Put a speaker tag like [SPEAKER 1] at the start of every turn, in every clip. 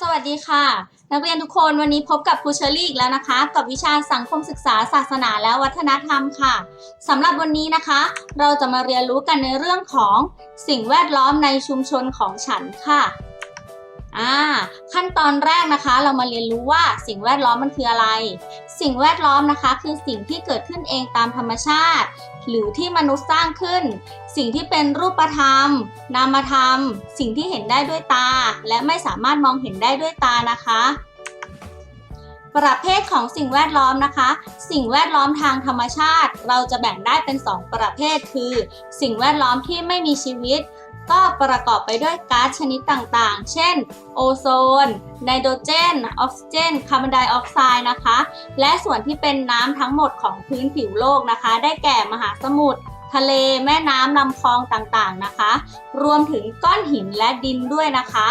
[SPEAKER 1] สวัสดีค่ะ นักเรียนทุกคนวันนี้พบกับครูเชอรี่อีกแล้วนะคะ กับวิชาสังคมศึกษาศาสนาและวัฒนธรรมค่ะสำหรับวันนี้นะคะ เราจะมาเรียนรู้กันในเรื่องของสิ่งแวดล้อมในชุมชนของฉันค่ะ อ่าขั้นตอนแรกนะคะเรามาเรียนรู้ว่าสิ่งแวดล้อมมันคืออะไร สิ่งแวดล้อมนะคะ คือสิ่งที่เกิดขึ้นเองตามธรรมชาติ หรือที่มนุษย์สร้างขึ้น สิ่งที่เป็นรูปธรรม นามธรรม สิ่งที่เห็นได้ด้วยตา และไม่สามารถมองเห็นได้ด้วยตานะคะประเภทของสิ่งแวดล้อมนะคะ สิ่งแวดล้อมทางธรรมชาติ เราจะแบ่งได้เป็น 2 ประเภทคือ สิ่งแวดล้อมที่ไม่มีชีวิต ก็ประกอบไปด้วยก๊าซชนิดต่างๆ เช่น โอโซน ไนโตรเจน ออกซิเจน คาร์บอนไดออกไซด์นะคะ และส่วนที่เป็นน้ำทั้งหมดของพื้นผิวโลกนะคะ ได้แก่มหาสมุทร ทะเล แม่น้ำลำคลองต่างๆนะคะ รวมถึงก้อนหินและดินด้วยนะคะ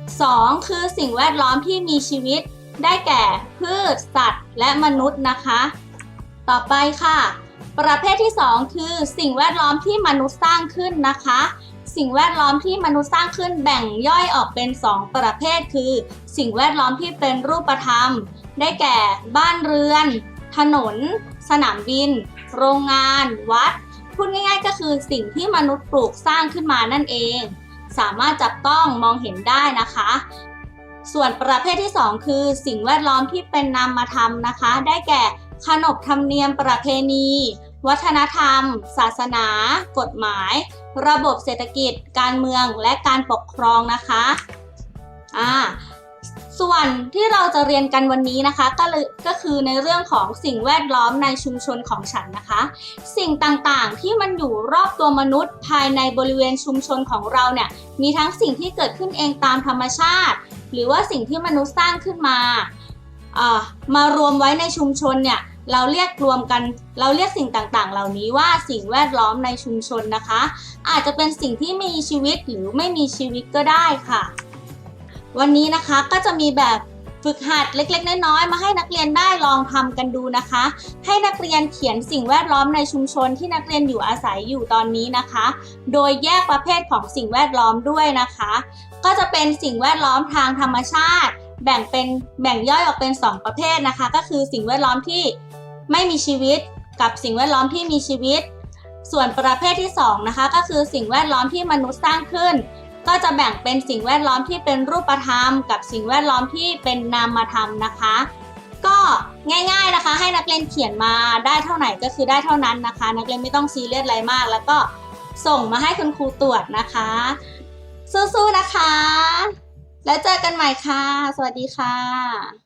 [SPEAKER 1] 2. คือสิ่งแวดล้อมที่มีชีวิต ได้แก่พืช สัตว์ และมนุษย์นะคะ ต่อไปค่ะ ประเภทที่ 2 คือสิ่งแวดล้อมที่มนุษย์สร้างขึ้นนะคะ สิ่งแวดล้อมที่มนุษย์สร้างขึ้นแบ่งย่อยออกเป็น 2 ประเภท คือ สิ่งแวดล้อมที่เป็นรูปธรรม ได้แก่บ้านเรือน ถนน สนามบิน โรงงาน วัด พูดง่ายๆ ก็คือสิ่งที่มนุษย์ปลูกสร้างขึ้นมานั่นเอง สามารถจับต้องมองเห็นได้นะคะ ส่วนประเภทที่ 2 คือ สิ่งแวดล้อมที่เป็นนามธรรมนะคะ ได้แก่ขนบธรรมเนียมประเพณี วัฒนธรรม ศาสนา กฎหมาย ระบบเศรษฐกิจ การเมืองและการปกครองนะคะอ่าส่วนที่เราจะเรียนกันวันนี้นะคะ ก็เลยก็คือในเรื่องของสิ่งแวดล้อมในชุมชนของฉันนะคะ สิ่งต่างๆที่มันอยู่รอบตัวมนุษย์ ภายในบริเวณชุมชนของเราเนี่ยมีทั้งสิ่งที่เกิดขึ้นเองตามธรรมชาติ หรือว่าสิ่งที่มนุษย์สร้างขึ้นมาอ่ามารวมไว้ในชุมชนเนี่ย เราเรียกรวมกัน เราเรียกสิ่งต่างๆ เหล่านี้ว่าสิ่งแวดล้อมในชุมชนนะคะ อาจจะเป็นสิ่งที่มีชีวิตหรือไม่มีชีวิตก็ได้ค่ะ วันนี้นะคะก็จะมีแบบฝึกหัดเล็กๆ น้อยๆ มาให้นักเรียนได้ลองทำกันดูนะคะ ให้นักเรียนเขียนสิ่งแวดล้อมในชุมชนที่นักเรียนอยู่อาศัยอยู่ตอนนี้นะคะ โดยแยกประเภทของสิ่งแวดล้อมด้วยนะคะ ก็จะเป็นสิ่งแวดล้อมทางธรรมชาติ แบ่งเป็นแบ่งย่อยออกเป็น 2 ประเภทนะคะ ก็คือสิ่งแวดล้อมที่ ไม่มีชีวิตกับสิ่งแวดล้อมที่มีชีวิต ส่วนประเภทที่2นะคะก็คือสิ่งแวดล้อมที่มนุษย์สร้างขึ้น ก็จะแบ่งเป็นสิ่งแวดล้อมที่เป็นรูปธรรม กับสิ่งแวดล้อมที่เป็นนามธรรมนะคะ ก็ง่ายๆนะคะ ให้นักเรียนเขียนมาได้เท่าไหร่ก็คือได้เท่านั้นนะคะ นักเรียนไม่ต้องซีเรียสอะไรมาก แล้วก็ส่งมาให้คุณครูตรวจนะคะ สู้ๆนะคะ แล้วเจอกันใหม่ค่ะ สวัสดีค่ะ